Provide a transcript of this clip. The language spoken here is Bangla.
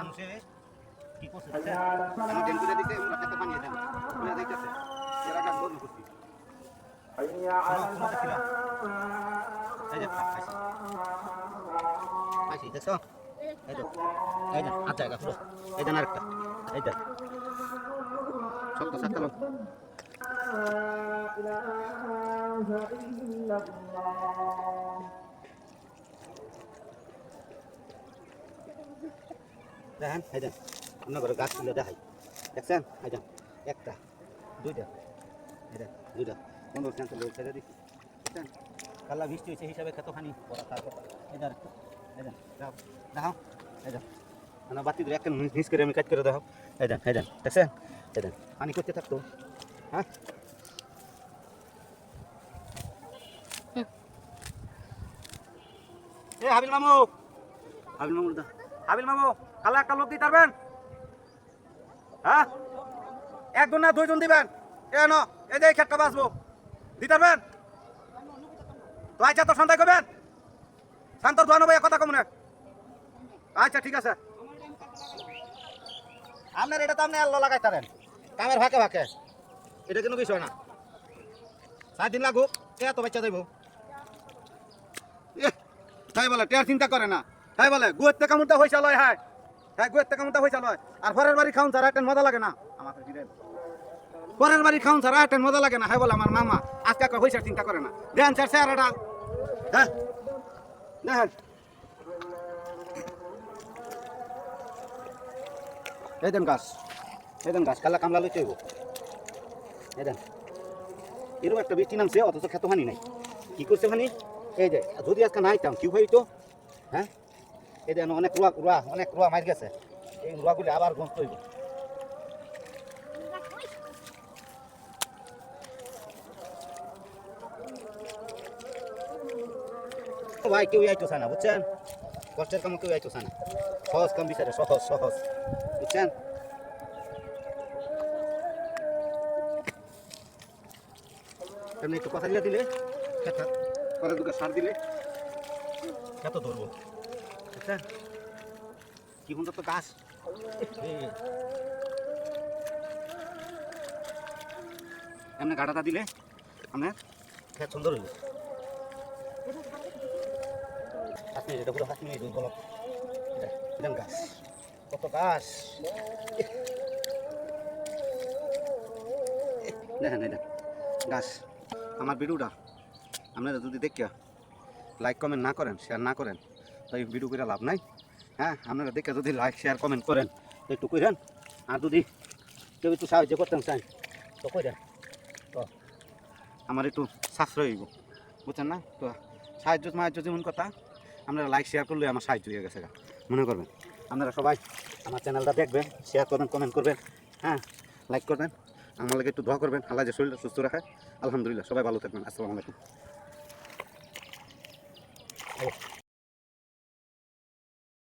মানুষে কি করছে? আমি ডেন করে দিতে ওরা খেতে বানিয়ে দেন ওরা দেখতেছে এরা কাজ বন্ধ করছি দেখছ? এই এই পুরো। এই যে আরেকটা। এই। শক্ত। দেখেন, এই দেন আপনার ঘরে গাছ তুলে দেখাই। দেখছেন? এই দেন একটা, দুইটা দেন দুইটা, পনেরো লোক ছেড়ে দিচ্ছি। দেখছেন? কাল্লা বৃষ্টি হয়েছে, হিসাবে কতখানি পড়া তার কথা। এই আরেকটা। এই দেন দেখাও এই দেন না বাতি ধরে একটা মিস করে আমি কাজ করে দেখাও এই দেন এই দেন দেখছেন? এই দেন পানি করতে থাকতো। হ্যাঁ? হাবিল মামু! হাবিল মামু হাবিল মামু। কালা একটা লোক দিতে পারবেন হ্যাঁ? একজন না দুইজন দিবেন? এ ন, এই যে এই ক্ষেতটা বাঁচবো। দিতে পারবেন তো আচ্ছা তো সন্ধ্যায় করবেন শান্তর দোয়ানো ভাইয়া কথা কমনে আচ্ছা ঠিক আছে। আপনার এটা তো আপনি আল্লাহ লাগাই তারেন। কামের ভাকে ভাকে এটা কোনো বিষয় না। সাত দিন লাগুক তো বাচ্চা দেবো। তাই বলে, টেয়ার চিন্তা করে না। তাই বলে, গুয়ের থেকে কামড়টা হয়েছে লয় হ্যাঁ। হ্যাঁ গুয়ের থেকে কামড়টা হয়েছে লয়। আর পরের বাড়ি খাউন ছাড়া একটা মজা লাগে না। দিলেন পরের বাড়ি খাউন ছাড়া একটা মজা লাগে না। হ্যাঁ বলে আমার মামা, আজকে একটা হয়েছে চিন্তা করে না। দেন স্যার স্যার, এটা। হ্যাঁ। দেখেন এই দেন গাছ। এই দেন গাছ, কালা কামলা লইতে হইব। এই দেন। এরকম একটা বৃষ্টি নামছে, অথচ খেত হানি নাই। কি করছে হানি এই যে, যদি আজকে না আইতাম, কি হইতো? হ্যাঁ? এই যে অনেক রুয়া রুয়া, অনেক রুয়া মার গেছে। এই রুয়াগুলি আবার হইব। ও ভাই, কেউ আইতো না, বুঝছেন? কষ্টের কাম কেউ আইতো না। সহজ কাম বিচারে, সহজ সহজ, বুঝছেন? এমনি একটু কথা দিয়ে দিলে খেতা পরে দুটো সার দিলে খেত ধরবো। কি সুন্দর তো গাছ। এমনি গাড়াটা দিলে আপনার খেত সুন্দর হইব। হাত নিয়ে গাছ। কত গাছ। দেখেন গাছ, আমার ভিডিওটা আপনারা যদি দেখিয়া লাইক, কমেন্ট না করেন শেয়ার না করেন তো এই ভিডিও করে লাভ নাই। হ্যাঁ আপনারা দেখে যদি লাইক শেয়ার কমেন্ট করেন, একটু করেন আর যদি কেউ একটু সাহায্য করতেন চান তো করেন তো আমার একটু সাশ্রয় হইব। বুঝছেন না? তো সাহায্য সাহায্য যেমন কথা, আপনারা লাইক শেয়ার করলে আমার সাহায্য হয়ে গেছে মনে করবেন? আপনারা সবাই আমার চ্যানেলটা দেখবেন শেয়ার করবেন কমেন্ট করবেন। হ্যাঁ লাইক করবেন। আমার লাগে একটু দোয়া করবেন। আল্লাহ যে শরীরটা সুস্থ রাখে। আলহামদুলিল্লাহ, সবাই ভালো থাকবেন। আসসালামু আলাইকুম।